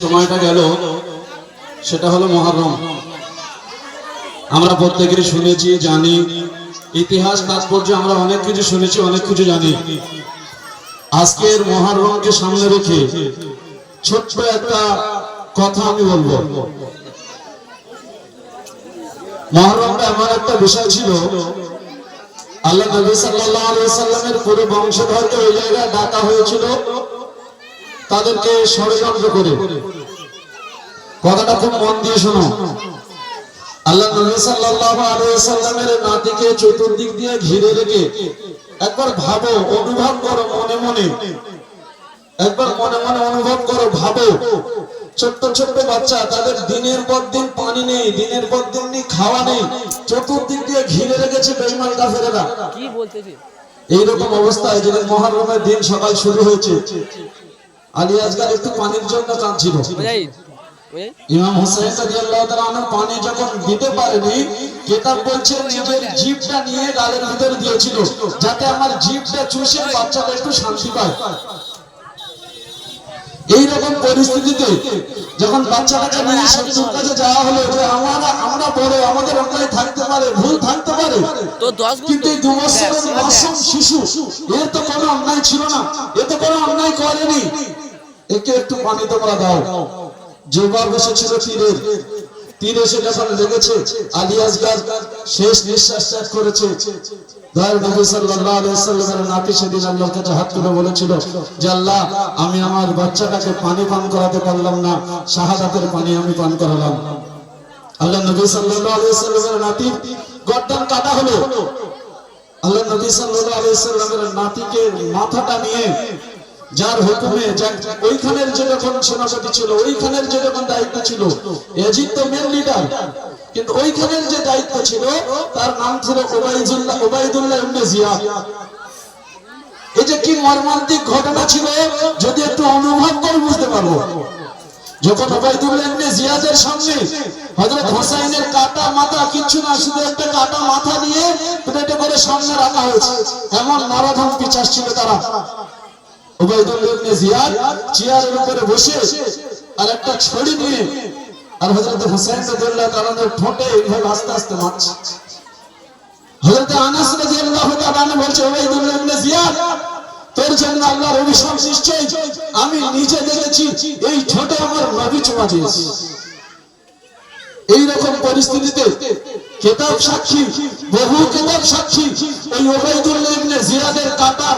সময়টা গেল, সেটা হলো মহরম। আমরা প্রত্যেকেরই শুনেছি, জানি। ইতিহাস, তাৎপর্য, আমরা অনেক কিছু শুনেছি, অনেক কিছু জানি। আজকের মহরমকে সামনে রেখে ছোট্ট একটা কথা আমি বলব। মহরমটা এমন একটা বিষয় ছিল, আল্লাহ নবী সাল্লাল্লাহু আলাইহি সাল্লামের পুরো বংশধরকে ওই জায়গায় ডাকা হয়েছিল। তাদেরকে ষড়যন্ত্র করে। কথাটা খুব মন দিয়ে শোনো। আল্লাহ নবী সাল্লাল্লাহু আলাইহি সাল্লামের নাতিকে চতুর্দিক দিয়ে ঘিরে রেখে একবার ভাবো অনুভব করো মনে মনে। একবার মনে মনে অনুভব করো ভাবো। ছোট্ট ছোট্ট বাচ্চা তাদের দিনের পর দিন পানি নেই দিনের পর দিন খাওয়া নেই। চতুর্দিক দিয়ে ঘিরে রেখেছে বেঈমান কাফেরেরা। কি বলতেছে? এইরকম অবস্থায় যেদিন মহরমের দিন সকাল শুরু হয়েছে। আলী আজকাল একটু পানির জন্য কাঁদছিল। ইমাম হোসেন পানি যখন দিতে পারেনি কিতাব বলছে নিজের জিভটা নিয়ে গালের ভিতর দিয়েছিল যাতে আমার জিভটা চুষে বাচ্চাটা একটু শান্তি পায়। এই রকম পরিস্থিতিতে যখন বাচ্চাটাকে নিয়ে শত্রুর কাছে যাওয়া হলো যে আমরা আমরা বড় আমাদের অন্যায় থাকতে পারে ভুল থাকতে পারে কিন্তু এই দু বছরের মাসুম শিশু এর তো কোনো অন্যায় ছিল না এ তো কোনো অন্যায় করেনি। একে একটু পানি তোমরা দাও। যেবার বসেছিল তীরের। তীর এসে যখন লেগেছে আলিয়াস গাছ শেষ নিঃশ্বাস ত্যাগ করেছে। আমি আমার বাচ্চাটাকে পানি পান করাতে পারলাম না, শাহাদাতের পানি আমি পান করালাম। আল্লাহ নবী সাল্লামের নাতি গর্দান কাটা হলো। আল্লাহ নবী সাল্লাল্লাহু আলাইহি সাল্লামের নাতিকে মাথাটা নিয়ে যার হুকুমে ওইখানের যে যখন সেনাপতি ছিল, ওইখানের যে যখন দায়িত্ব ছিল, এজিদ তো মেন লিডার কিন্তু ওইখানের যে দায়িত্ব ছিল, তার নাম ছিল ওবাইদুল্লাহ ওবাইদুল্লাহ ইবনে জিয়াদ। এই যে কি মর্মান্তিক ঘটনা ছিল, যদি একটু অনুভব করে বুঝতে পারব। যখন ওবাইদুল্লাহ ইবনে জিয়াদের সামনে হযরত হোসাইনের কাটা মাথা, কিচ্ছু না, শুধু একটা কাটা মাথা দিয়ে প্লেটে করে সামনে রাখা হয়েছে, এমন নরধম পিচাস ছিল তারা। তোর জন্য আল্লাহর অভিশাপ নিশ্চয় আমি নিজে দেখেছি, এই ঠোঁটে আমার নবী চুমা দিয়েছে। এইরকম পরিস্থিতিতে কেতাব সাক্ষী, বহু কেতাব সাক্ষী, এই ওবাইদুল্লাহ ইবনে জিয়াদের কাটা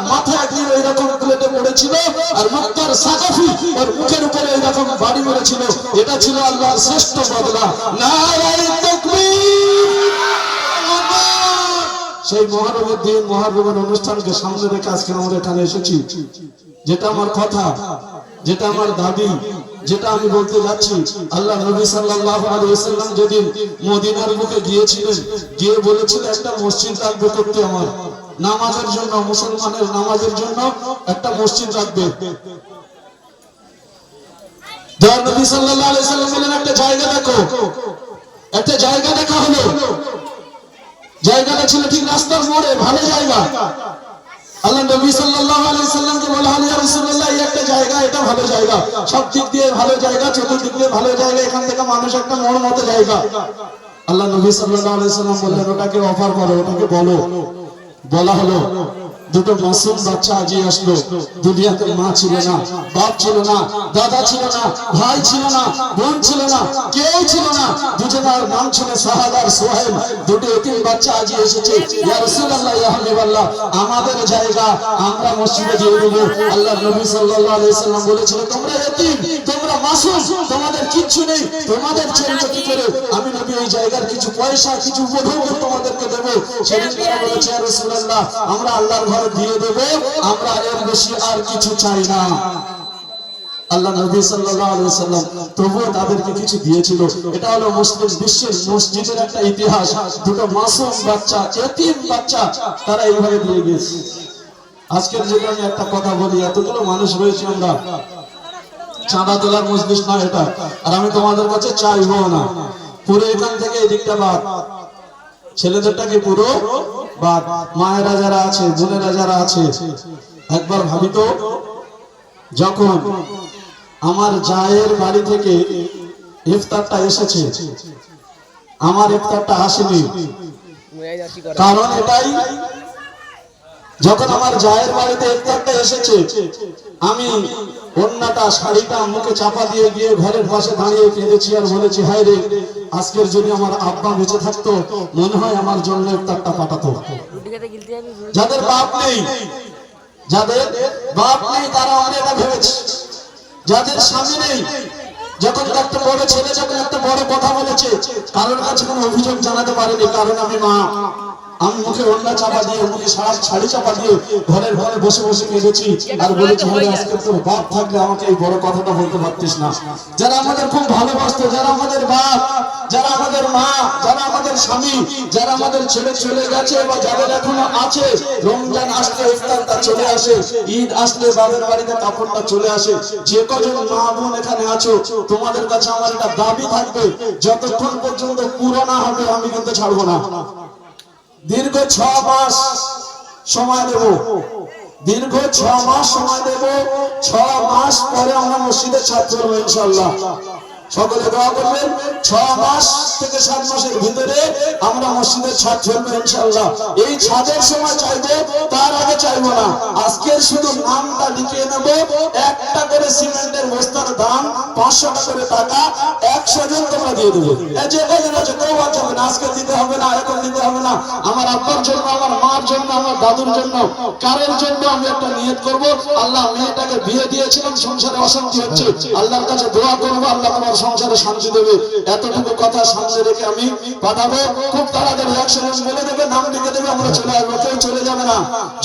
আর মুক্তার সাকাফি ওর মুখের উপরে এইরকম বাড়ি মেরেছিল। এটা ছিল আল্লাহর শ্রেষ্ঠ বদলা সেই মহরমের দিন মহরমের অনুষ্ঠানকে সামনে রেখে আজকে আমরা এখানে এসেছি। যেটা আমার কথা, যেটা আমার দাবি, যেটা আমি বলতে যাচ্ছি, আল্লাহ নবী আলাইহি যেদিন মদিনার বুকে গিয়েছিলেন, গিয়ে বলেছিলেন, একটা মসজিদ রাখবে করতে আমার। নামাজের জন্য, মুসলমানের নামাজের জন্য একটা মসজিদ রাখবে। আল্লাহ নবী এখান থেকে মানুষ একটা মোড় মতো জায়গা। আল্লাহ নবী সাল্লাম বললেন, ওটাকে অফার করো, ওটাকে বলো। বলা হলো। দুটো মাসুম বাচ্চা আজি আসলো। দুনিয়াতে মা ছিল না, বাপ ছিল না, দাদা ছিল না, ভাই ছিল না, বোন ছিল না, কেউ ছিল না। দুজনের নাম ছিল সাহাদ আর সোহেল। দুটো এতিম বাচ্চা আজি এসেছে। আমাদের জায়গা, আমরা মসজিদে দিয়ে দেব আল্লাহ নবী সাল্লাম বলেছিল, তোমরা এতিম, তোমরা মাসুম, তোমাদের কিচ্ছু নেই, তোমাদের ছেলে কি করে? আমি নবী ওই জায়গার কিছু পয়সা, কিছু উপভোগ তোমাদেরকে দেব। সেদিন তারা বলেছে আমরা আল্লাহর ঘরে দিয়ে দেব, আমরা এর বেশি আর কিছু চাই না। আল্লাহ নবী সাল্লাম তবুও তাদেরকে কিছু দিয়েছিল। এটা হলো মুসলিম বিশ্বের মসজিদের একটা ইতিহাস। দুটো মাসুম বাচ্চা, এতিম বাচ্চা, তারা এইভাবে দিয়ে গেছে। আজকের আমি একটা কথা বলি, এতগুলো মানুষ রয়েছে আমরা। চাঁদা তোলার মজলিস না এটা। আর আমি তোমাদের কাছে চাইব না। পুরো এখান থেকে এদিকটা বাদ। ছেলেদেরটাকে পুরো? বাদ। মায়েরা যারা আছে বোনেরা যারা আছে একবার ভাবিত তো যখন আমার জায়ের বাড়ি থেকে ইফতারটা এসেছে আমার ইফতারটা আসেনি। কারণ এটাই যখন আমার জায়ের বাড়িতে ইফতারটা এসেছে, আমি অন্যটা শাড়িটা মুখে চাপা দিয়ে গিয়ে ঘরের পাশে দাঁড়িয়ে কেঁদেছি আর বলেছি, হায় রে, আজকের যদি আমার আব্বা বেঁচে থাকতো, মনে হয় আমার জন্য ইফতারটা পাঠাতো। যাদের বাপ নেই, যাদের বাপ নেই, তারা অনেক ভেবেছে। যাদের স্বামী নেই, যখন একটা বড় ছেলে যখন একটা বড় কথা বলেছে, কারোর কাছে কোনো অভিযোগ জানাতে পারেনি, কারণ আমি মা। আমি মুখে অন্য চাপা দিয়ে মুখে সারা শাড়ি চাপা দিয়ে ঘরের ঘরে বসে বসে কেঁদেছি আর বলেছি হলে আজকে তোর বাপ থাকলে আমাকে এই বড় কথাটা বলতে পারতিস না। যারা আমাদের খুব ভালোবাসতো যারা আমাদের বাপ যারা আমাদের মা যারা আমাদের স্বামী যারা আমাদের ছেলে চলে গেছে বা যাদের এখনও আছে রমজান আসলে ইফতারটা চলে আসে ঈদ আসলে বাবার বাড়িতে কাপড়টা চলে আসে। যে কজন মা বোন এখানে আছো তোমাদের কাছে আমার একটা দাবি থাকবে যতক্ষণ পর্যন্ত পুরো না হবে আমি কিন্তু ছাড়বো না। দীর্ঘ ছ মাস সময় দেব। দীর্ঘ ছ মাস সময় দেব। ছ মাস পরে আমরা মসজিদের ছাত্র হব ইনশাল্লাহ আজকে দিতে হবে না, এখন দিতে হবে না। আমার আব্বার জন্য, আমার মার জন্য, আমার দাদুর জন্য, কারের জন্য আমি একটা নিয়ত করব। আল্লাহ মেয়েটাকে বিয়ে দিয়েছিলাম, সংসারে অশান্তি হচ্ছে। আল্লাহর কাছে দোয়া করব, আল্লাহ তোমার সংসারে শান্তি দেবে, এতটুকু কথা সামনে রেখে আমি পাঠাবো। খুব তাড়াতাড়ি একশো জন বলে দেবে, নাম লিখে দেবে, আমরা চলে আসব, কেউ চলে যাবে না।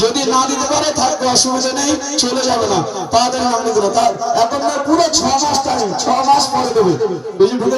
যদি না দিতে পারে, থাকবে, অসুবিধা নেই, চলে যাবে না। তাড়াতাড়ি নাম লিখে দেবে এখন পুরো ছ মাস টাইম ছ মাস পরে দেবে। বুঝলি